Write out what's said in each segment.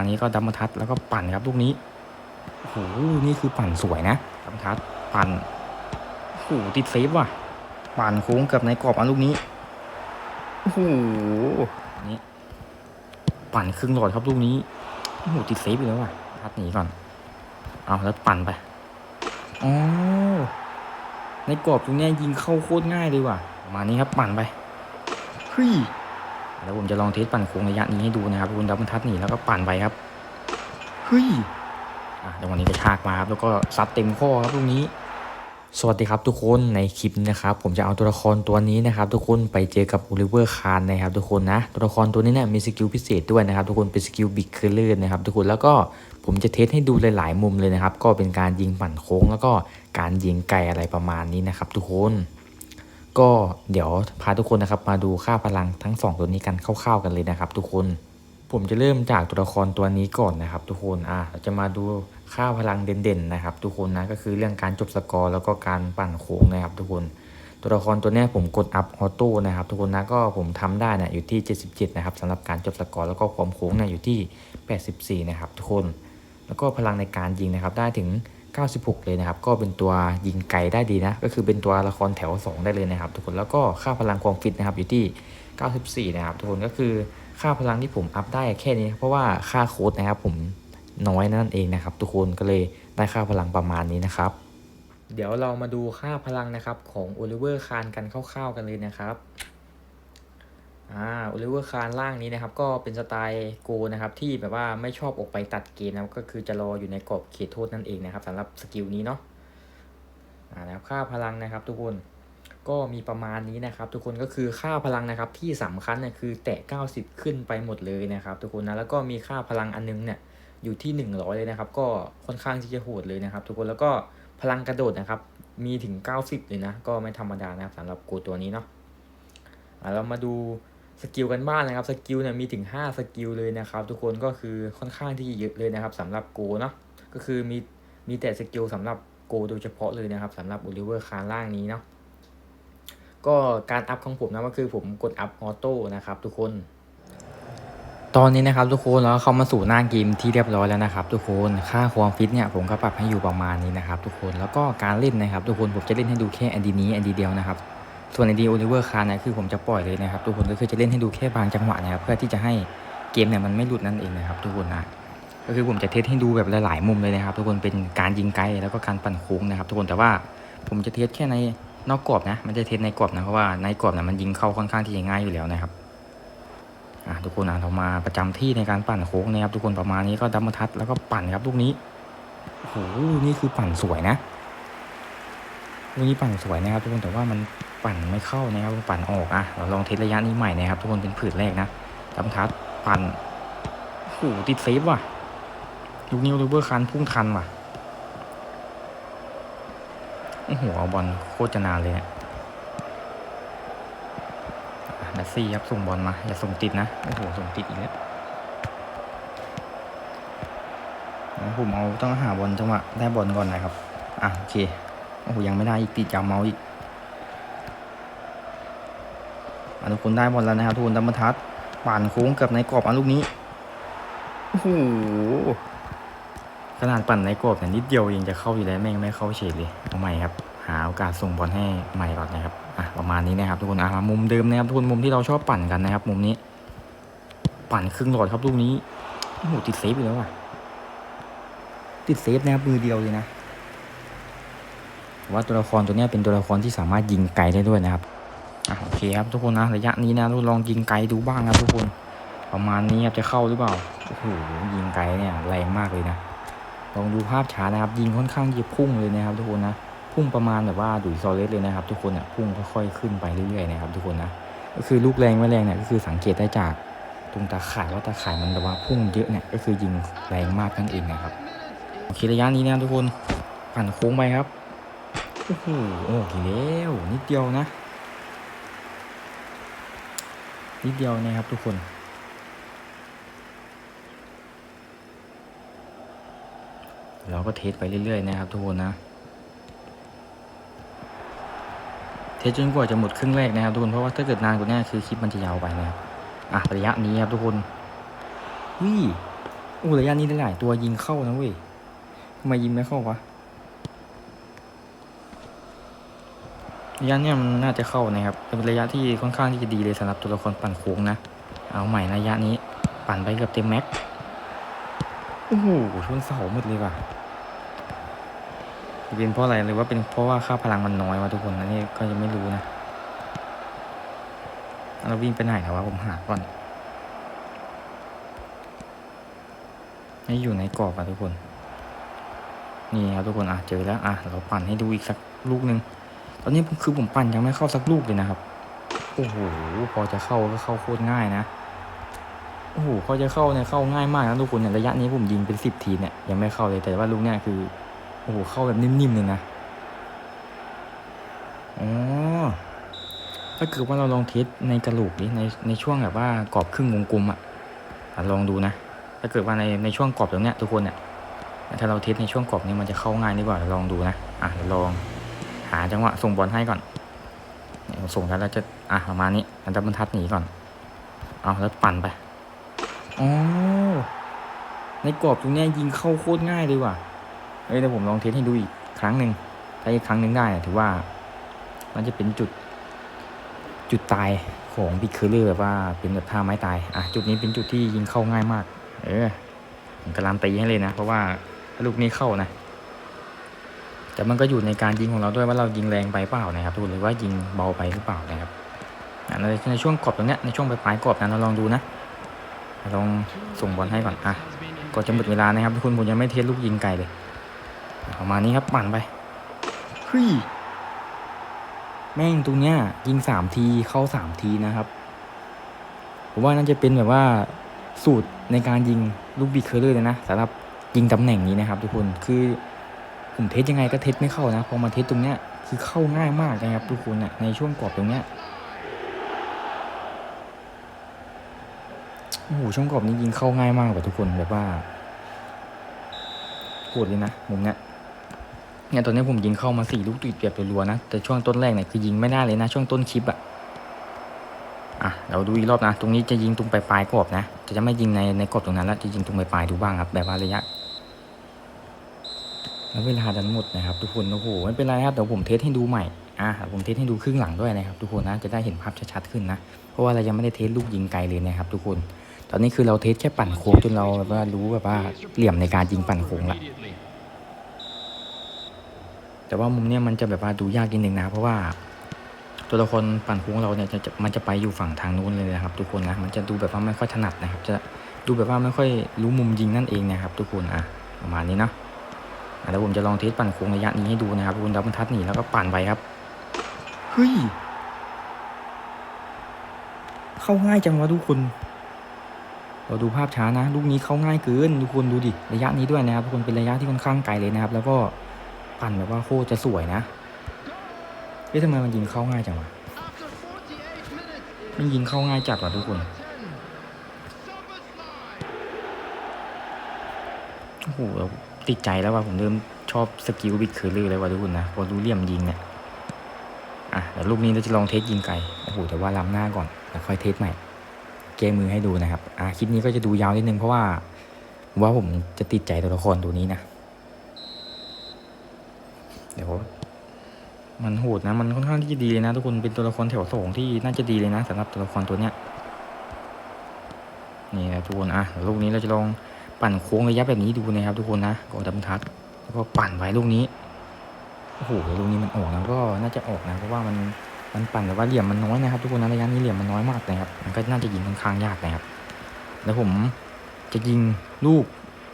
อันนี้ก็ดัมเบลทัชแล้วก็ปั่นครับลูกนี้โอ้โหนี่คือปั่นสวยนะดัมเบลทัชปั่นโอ้โหติดเซฟว่ะ ปั่นโค้งเกับในกรอบอันลูกนี้โอ้โหนนี้ปั่นครึ่งหลอดครับลูกนี้โอ้โหติดเซฟอีกแล้วว่ะทัดหนีก่อน เอาแล้วปั่นไปอ๋อในกรอบตรงนี้ยิงเข้าโคตรง่ายเลยว่ะ มานี้ครับปั่นไปเฮ้ย แล้วผมจะลองเทสปั่นโค้งระยะนี้ให้ดูนะครับคุณดับเบิลทัดหนีแล้วก็ปั่นไปครับเฮ้ยอะจังหวะนี้กระชากมาครับแล้วก็ซัดเต็มข้อครับลูกนี้ สวัสดีครับทุกคนในคลิปนะครับ ผมจะเอาตัวละครตัวนี้นะครับ ทุกคนไปเจอกับโอลิเวอร์คานนะครับทุกคนนะตัวละครตัวนี้เนี่ยมีสกิลพิเศษด้วยนะครับ ทุกคนเป็นสกิลบิ๊กเคอร์เลอร์นะครับทุกคนแล้วก็ผมจะเทสให้ดูหลาย ๆ มุมเลยนะครับ ก็เป็นการยิงปั่นโค้ง แล้วก็การยิงไกลอะไรประมาณนี้นะครับ ทุกคน ก็เดี๋ยวพาทุกคนนะครับมาดูค่าพลังทั้งสองตัวนี้กันคร่าวๆกันเลยนะครับ ทุกคน ผมจะเริ่มจากตัวละครตัวนี้ก่อนนะครับ ทุกคนอะเราจะมาดูค่าพลังเด่นๆนะครับ ทุกคนนะก็คือเรื่องการจบสกอร์แล้วก็การปั่นโค้งนะครับ ทุกคนตัวละครตัวนี้ผมกดอัพออโต้นะครับ ทุกคนนะก็ผมทำได้นะอยู่ที่ 77 นะครับสำหรับการจบสกอร์แล้วก็ความโค้งเนี่ยอยู่ที่ 84 นะครับ ทุกคน แล้วก็พลังในการยิงนะครับได้ถึง 96 เลยนะครับ ก็เป็นตัวยิงไกลได้ดีนะ ก็คือเป็นตัวละครแถว 2 ได้เลยนะครับ ทุกคนแล้วก็ค่าพลังความฟิตนะครับอยู่ที่ 94 นะครับ ทุกคนก็คือค่าพลังที่ผมอัพได้แค่นี้ เพราะว่าค่าโค้ดนะครับผมน้อยนั่นเองนะครับ ทุกคนก็เลยได้ค่าพลังประมาณนี้นะครับ เดี๋ยวเรามาดูค่าพลังนะครับของโอลิเวอร์คานกันคร่าวๆกันเลยนะครับ อ่าโอลิเวอร์คานล่างนี้นะครับ ก็เป็นสไตล์โกนะครับที่แบบว่าไม่ชอบออกไปตัดเกมนะก็คือจะรออยู่ในกรอบเขตโทษนั่นเองนะครับสำหรับสกิลนี้เนาะอ่านะครับค่าพลังนะครับทุกคนก็มีประมาณนี้นะครับ ทุกคนก็คือค่าพลังนะครับที่สำคัญเนี่ยคือแตะ 90 ขึ้นไปหมดเลยนะครับ ทุกคนนะแล้วก็มีค่าพลังอันนึงเนี่ยอยู่ที่ 100 เลยนะครับ ก็ค่อนข้างที่จะโหดเลยนะครับ ทุกคนแล้วก็พลังกระโดดนะครับ มีถึง 90 เลยนะ ก็ไม่ธรรมดานะครับสำหรับโกตัวนี้เนาะอ่าเรามาดู สกิลกันบ้างนะครับสกิลเนี่ยมีถึง 5 สกิลเลยนะครับ ทุกคนก็คือค่อนข้างที่เยอะเลยนะครับสำหรับโกเนาะก็คือมีมีแต่สกิลสำหรับโกโดยเฉพาะเลยนะครับสำหรับโอลิเวอร์คานล่างนี้เนาะก็การอัพของผมนะก็คือผมกดอัพออโต้นะครับ ทุกคน ตอนนี้นะครับทุกคนแล้วเข้ามาสู่หน้าเกมที่เรียบร้อยแล้วนะครับ ทุกคนค่าความฟิตเนี่ยผมก็ปรับให้อยู่ประมาณนี้นะครับ ทุกคนแล้วก็การเล่นนะครับ ทุกคนผมจะเล่นให้ดูแค่อันดีนี้อันดีเดียวนะครับ ส่วนอันดีโอลิเวอร์คาร์นี่ยคือผมจะปล่อยเลยนะครับทุกคนก็คือจะเล่นให้ดูแค่บางจังหวะนะครับเพื่อที่จะให้เกมเนี่ยมันไม่หลุดนั่นเองนะครับทุกคนนะก็คือผมจะเทสให้ดูแบบหลาย ๆ มุมเลยนะครับ ทุกคนเป็นการยิงไกลแล้วก็การปั่นโค้งนะครับ ทุกคนแต่ว่าผมจะเทสแค่ในนอกกรอบนะไมันจะเทสในกรอบนะเพราะว่าในกรอบเนี่ยมันยิงเข้าค่อนข้างที่จะง่ายอยู่แล้วนะครับอะทุกคนอะเรามาประจำที่ในการปั่นโค้งนะครับ ทุกคนประมาณนี้ก็ดัมเบลทัชแล้วก็ปั่นครับลูกนี้โอ้โหนี่คือปั่นสวยนะ ลูกนี้ปั่นสวยนะครับ ทุกคนแต่ว่ามันปั่นไม่เข้านะครับปั่นออกอะเราลองเทสระยะนี้ใหม่นะครับ ทุกคนเป็นผืนแรกนะดัมเบลทัชปั่นโอ้โหติดเซฟว่ะลูกนี้โอลิเวอร์คันพุ่งทันว่ะโอ้โหเอาบอลโคตรจะนานเลยนี่ยดัซซี่ครับส่งบอลมา อย่าส่งติดนะ โอ้โห ส่งติดอีกแล้วผมเอาต้องหาบอลจังหวะได้บอลก่อนนะครับ อะ โอเค โอ้โหยังไม่ได้อีกติดยาวเมาส์อีกอะทุกคนได้บอลแล้วนะครับทุกคนดัมบทัชปั่นโค้งเกับในกรอบอันลูกนี้โอ้โหขนาดปั่นในกรอบเนี่นิดเดียวยังจะเข้าอยู่แล้วแม่งไม่เข้าเฉยเลยเอาใหม่ครับ หาโอกาสส่งบอลให้ใหม่ก่อนนะครับอะประมาณนี้นะครับทุกคนอะมามุมเดิมนะครับทุกคนมุมที่เราชอบปั่นกันนะครับ มุมนี้ ปั่นครึ่งหลอดครับลูกนี้โอ้โหติดเซฟอีกแล้วอะติดเซฟนะครับมือเดียวเลยนะ ว่าตัวละครตัวนี้เป็นตัวละครที่สามารถยิงไกลได้ด้วยนะครับอะโอเคครับทุกคนนะระยะนี้นะลองยิงไกลดูบ้างครับทุกคน ประมาณนี้ครับจะเข้าหรือเปล่าโอ้โหยิงไกลเนี่ยแรงมากเลยนะลองดูภาพช้านะครับ ยิงค่อนข้างจะพุ่งเลยนะครับ ทุกคนนะพุ่งประมาณแบบว่าดุยซอเลสเลยนะครับ ทุกคนอะพุ่งค่อยๆขึ้นไปเรื่อยๆนะครับ ทุกคนนะก็คือลูกแรงไม่แรงเนี่ยก็คือสังเกตได้จากตรงตาข่ายว่าตาข่ายมันแบบว่าพุ่งเยอะเนี่ยก็คือยิงแรงมากนั่นเองนะครับโอเคระยะนี้นะทุกคนปั่นโค้งไปครับ อ้โหโอ้โหแล้วนิดเดียวนะ นิดเดียวนะครับทุกคนเราก็เทสไปเรื่อยๆนะครับทุกคนนะ เทสจนกว่าจะหมดครึ่งแรกนะครับทุกคนเพราะว่าถ้าเกิดนานกว่านี้คือคลิปมันจะยาวไปนะครับอะระยะนี้ครับทุกคนวิ่งอู้ระยะนี้ได้หลายตัวยิงเข้านะเว้ยทำไมยิงไม่เข้าวะ ระยะเนี้ยมันน่าจะเข้านะครับเป็นระยะที่ค่อนข้างที่จะดีเลยสำหรับตัวละครปั่นโค้งนะ เอาใหม่ระยะนี้ปั่นไปเกือบเต็มแม็กโอ้โหชนเสาหมดเลยว่ะเป็นเพราะอะไรหรือว่าเป็นเพราะว่าค่าพลังมันน้อยวะทุกคนอันนี้ก็ยังไม่รู้นะเราวิ่งไปไหนแล้ววะผมหาก่อนให้อยู่ในกรอบอะทุกคน นี่ครับทุกคนอะเจอแล้วอะเราปั่นให้ดูอีกสักลูกหนึ่ง ตอนนี้ผมคือผมปั่นยังไม่เข้าสักลูกเลยนะครับ โอ้โห พอจะเข้าก็เข้าโคตรง่ายนะ โอ้โห พอจะเข้าเนี่ยเข้าง่ายมากนะทุกคนเนี่ยระยะนี้ผมยิงเป็นสิบทีเนี่ยยังไม่เข้าเลยแต่ว่าลูกเนี่ยคือ โอ้โห เข้าแบบนิ่มๆเลยนะ อ๋อ ถ้าเกิดว่าเราลองเทสในกระโหลกดิในในช่วงแบบว่ากรอบครึ่งวงกลมอะลองดูนะ ถ้าเกิดว่าในในช่วงกรอบตรงเนี้ยทุกคนเนี่ยถ้าเราเทสในช่วงกรอบนี้มันจะเข้าง่ายดีกว่าลองดูนะ อะลอง หาจังหวะส่งบอลให้ก่อนเนี่ยส่งแล้วเราจะอะประมาณนี้อันดับบรรทัดหนีก่อน เอาแล้วปั่นไปอ๋อในกรอบตรงนี้ยิงเข้าโคตรง่ายเลยว่ะเอ้ยเดี๋ยวผมลองเทสให้ดูอีกครั้งหนึ่งถ้าอีกครั้งหนึ่งได้ถือว่า มันจะเป็นจุด จุดตายของบิ๊กเคอร์เลอร์แบบว่าเป็นแบบท่าไม้ตายอะจุดนี้เป็นจุดที่ยิงเข้าง่ายมาก เออผมการันตีให้เลยนะ เพราะว่าถ้าลูกนี้เข้านะ แต่มันก็อยู่ในการยิงของเราด้วยว่าเรายิงแรงไปเปล่านะครับทุกคนหรือว่ายิงเบาไปหรือเปล่านะครับอะในในช่วงกรอบตรงเนี้ยในช่วงปลายๆกรอบนั้นเราลองดูนะลองส่งบอลให้ก่อนอะก่อนจะหมดเวลานะครับทุกคนผมยังไม่เทสลูกยิงไกลเลยประมาณนี้ครับปั่นไปเฮ้ยแม่งตรงเนี้ยยิงสามทีเข้าสามทีนะครับผมว่าน่าจะเป็นแบบว่าสูตรในการยิงลูกบีเคอร์เลอร์เลยนะสำหรับยิงตำแหน่งนี้นะครับ ทุกคนคือ ผมเทสยังไงก็เทสไม่เข้านะพอมาเทสตรงเนี้ยคือเข้าง่ายมากนะครับทุกคนนะในช่วงกรอบตรงเนี้ยโอ้โหช่วงกรอบนี้ยิงเข้าง่ายมากกว่าทุกคนแบบว่าโหดเลยนะมุมเนี้ยเนี่ยตอนนี้ผมยิงเข้ามาสี่ลูกติดแบบรัวๆนะแต่ช่วงต้นแรกเนี่ยคือยิงไม่ได้เลยนะ ช่วงต้นคลิปอะอะเราดูอีกรอบนะ ตรงนี้จะยิงตรงปลายๆกรอบนะจะจะไม่ยิงในในกรอบตรงนั้นแล้วจะยิงตรงปลายๆดูบ้างครับแบบว่าระยะ แล้วเวลาดันหมดนะครับ ทุกคนโอ้โหไม่เป็นไรครับเดี๋ยวผมเทสให้ดูใหม่อะผมเทสให้ดูครึ่งหลังด้วยนะครับ ทุกคนนะจะได้เห็นภาพชัดๆขึ้นนะเพราะว่าเรายังไม่ได้เทสลูกยิงไกลเลยนะครับ ทุกคน ตอนนี้คือเราเทสแค่ปั่นโค้งจนเราแบบว่ารู้แบบว่าเหลี่ยมในการยิงปั่นโค้งละแต่ว่ามุมเนี้ยมันจะแบบว่าดูยากนิดนึงนะเพราะว่าตัวละครปั่นโค้งเราเนี่ยจะมันจะไปอยู่ฝั่งทางนู้นเลยนะครับ ทุกคนนะมันจะดูแบบว่าไม่ค่อยถนัดนะครับ จะดูแบบว่าไม่ค่อยรู้มุมยิงนั่นเองนะครับ ทุกคนอะประมาณนี้เนาะ แล้วผมจะลองเทสปั่นโค้งระยะนี้ให้ดูนะครับทุกคนดับบรรทัดหนีแล้วก็ปั่นไปครับเฮ้ยเข้าง่ายจังวะทุกคน เราดูภาพช้านะ ลูกนี้เข้าง่ายเกินทุกคนดูดิระยะนี้ด้วยนะครับทุกคนเป็นระยะที่ค่อนข้างไกลเลยนะครับ แล้วก็ปั่นแบบว่าโคตรจะสวยนะเฮ้ยทำไมมันยิงเข้าง่ายจังวะมันยิงเข้าง่ายจัดว่ะทุกคนโอ้โหเรา ติดใจแล้วว่าผมเริ่มชอบสกิลบิ๊กเคอร์เลอร์แล้วว่ะทุกคนนะพอรู้เหลี่ยมยิงเนี่ยอะเดี๋ยวลูกนี้เราจะลองเทสยิงไกลโอ้โหแต่ว่าล้ำหน้าก่อนแล้วค่อยเทสใหม่เกมมือให้ดูนะครับอะคลิปนี้ก็จะดูยาวนิดนึงเพราะว่าว่าผมจะติดใจตัวละครตัวนี้นะเดี๋ยวมันโหดนะ มันค่อนข้างที่จะดีเลยนะ ทุกคนเป็นตัวละครแถวสองที่น่าจะดีเลยนะสำหรับตัวละครตัวเนี้ยนี่นะทุกคนอะเดี๋ยวลูกนี้เราจะลอง ปั่นโค้งระยะแบบนี้ดูนะครับทุกคนนะกดดับทัดแล้วก็ปั่นไว้ลูกนี้โอ้โหลูกนี้มันออกแล้วก็น่าจะออกนะเพราะว่ามันมันปั่นแต่ว่าเหลี่ยมมันน้อยนะครับ ทุกคนนะระยะนี้เหลี่ยมมันน้อยมากนะครับมันก็น่าจะยิงค่อนข้างยากนะครับแล้วผมจะยิงลูก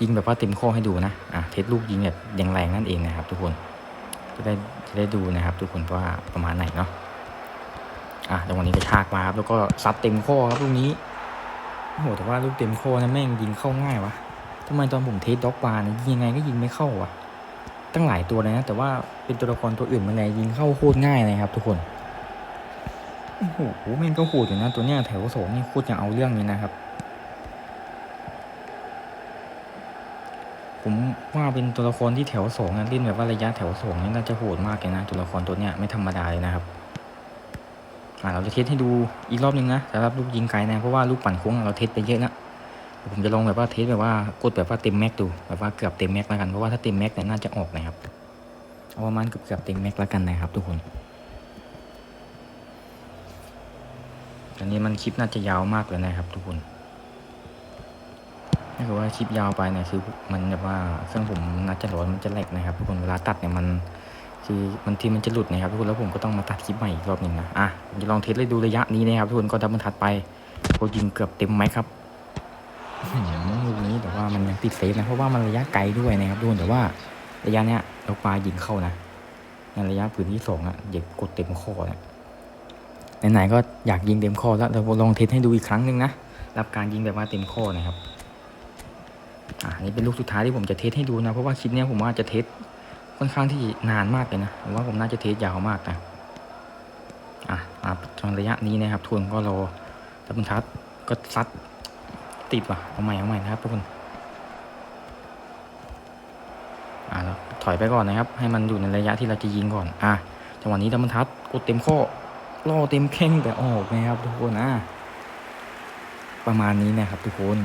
ยิงแบบว่าเต็มข้อให้ดูนะอะเทสลูกยิงแบบแรงๆนั่นเองนะครับ ทุกคนจะได้จะได้ดูนะครับ ทุกคนว่าประมาณไหนเนาะอะจังหวะนี้กระชากมาครับแล้วก็ซัดเต็มข้อครับลูกนี้โอ้โหแต่ว่าลูกเต็มข้อนะแม่งยิงเข้าง่ายวะ ทำไมตอนผมเทสด็อกบาร์นะยิงยังไงก็ยิงไม่เข้าวะตั้งหลายตัวเลยนะ แต่ว่าเป็นตัวละครตัวอื่นมาเลยยิงเข้าโคตรง่ายเลยครับทุกคนโอ้โหแม่งก็โหดอยู่นะตัวเนี้ยแถวสองนี่โคตรจะเอาเรื่องนี้นะครับ ผมว่าเป็นตัวละครที่แถวสองนะเล่นแบบว่าระยะแถวสองนี่น่าจะโหดมากเลยนะตัวละครตัวเนี้ยไม่ธรรมดาเลยนะครับอ่าเราจะเทสให้ดูอีกรอบหนึ่งนะสำหรับลูกยิงไกลนะเพราะว่าลูกปั่นโค้งเราเทสไปเยอะแล้ว ผมจะลองแบบว่าเทสแบบว่ากดแบบว่าเต็มแม็กดูแบบว่าเกือบเต็มแม็กแล้วกันเพราะว่าถ้าเต็มแม็กเนี่ยน่าจะออกนะครับเอาประมาณเกือบเกือบเต็มแม็กแล้วกันนะครับทุกคนตอนนี้มันคลิปน่าจะยาวมากเลยนะครับ ทุกคนถ้าเกิดว่าคลิปยาวไปเนี่ยคือมันแบบว่าเครื่องผมน่าจะร้อนมันจะแหลกนะครับ ทุกคนเวลาตัดเนี่ยมันคือมันทีมันจะหลุดนะครับทุกคนแล้วผมก็ต้องมาตัดคลิปใหม่อีกรอบหนึ่งนะอะจะลองเทสเลยดูระยะนี้นะครับทุกคนก็ดับบนถัดไปโคยิงเกือบเต็มไหมครับ ลูกนี้แต่ว่ามันยังติดเซฟนะเพราะว่ามันระยะไกลด้วยนะครับทุกคนแต่ว่าระยะเนี้ยเราปลายิงเข้านะในระยะปืนที่สองอะเด็กกดเต็มข้อนะไหนๆก็อยากยิงเต็มข้อแล้วเราลองเทสให้ดูอีกครั้งหนึ่งนะรับการยิงแบบว่าเต็มข้อนะครับอ่านี่เป็นลูกสุดท้ายที่ผมจะเทสให้ดูนะเพราะว่าคลิปเนี้ยผมว่าจะเทสค่อนข้างที่นานมากเลยนะผมว่าผมน่าจะเทสยาวมากนะอะมาตอนระยะนี้นะครับทุนก็รอดับบนทัดก็ซัด ติดว่ะเอาใหม่เอาใหม่นะครับทุกคนอ่าเราถอยไปก่อนนะครับ ให้มันอยู่ในระยะที่เราจะยิงก่อน อ่าจังหวะนี้ดับเบิลทัดกดเต็มข้อล่อเต็มแข้งแต่ออกนะครับทุกคนอะประมาณนี้นะครับทุกคน